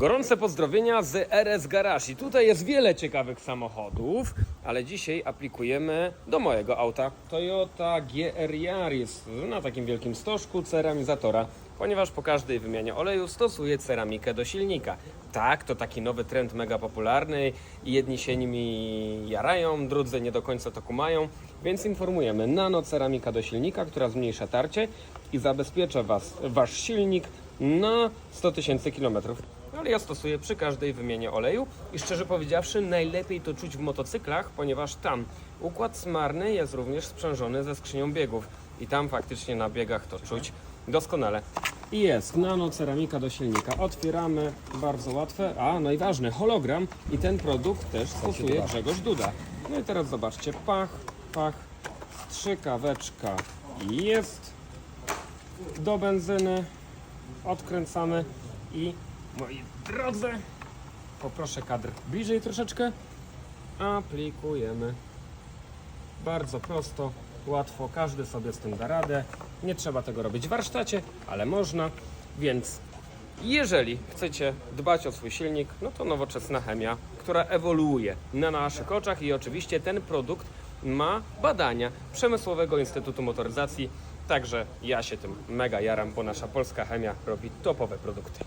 Gorące pozdrowienia z RS Garage. I tutaj jest wiele ciekawych samochodów, ale dzisiaj aplikujemy do mojego auta Toyota GR Yaris na takim wielkim stożku ceramizatora, ponieważ po każdej wymianie oleju stosuję ceramikę do silnika. Tak, to taki nowy trend mega popularny i jedni się nimi jarają, drudzy nie do końca to kumają, więc informujemy nanoceramika do silnika, która zmniejsza tarcie i zabezpiecza was, wasz silnik na 100 tysięcy kilometrów. Ale ja stosuję przy każdej wymianie oleju i szczerze powiedziawszy najlepiej to czuć w motocyklach, ponieważ tam układ smarny jest również sprzężony ze skrzynią biegów i tam faktycznie na biegach to czuć doskonale. I jest nanoceramika do silnika. Otwieramy, bardzo łatwe. A, no i ważne, hologram i ten produkt też stosuje Grzegorz Duda. No i teraz zobaczcie, pach, pach, strzykaweczka jest do benzyny, odkręcamy i moi drodzy, poproszę kadr bliżej troszeczkę, aplikujemy. Bardzo prosto, łatwo, każdy sobie z tym da radę. Nie trzeba tego robić w warsztacie, ale można, więc jeżeli chcecie dbać o swój silnik, no to nowoczesna chemia, która ewoluuje na naszych oczach i oczywiście ten produkt ma badania Przemysłowego Instytutu Motoryzacji. Także ja się tym mega jaram, bo nasza polska chemia robi topowe produkty.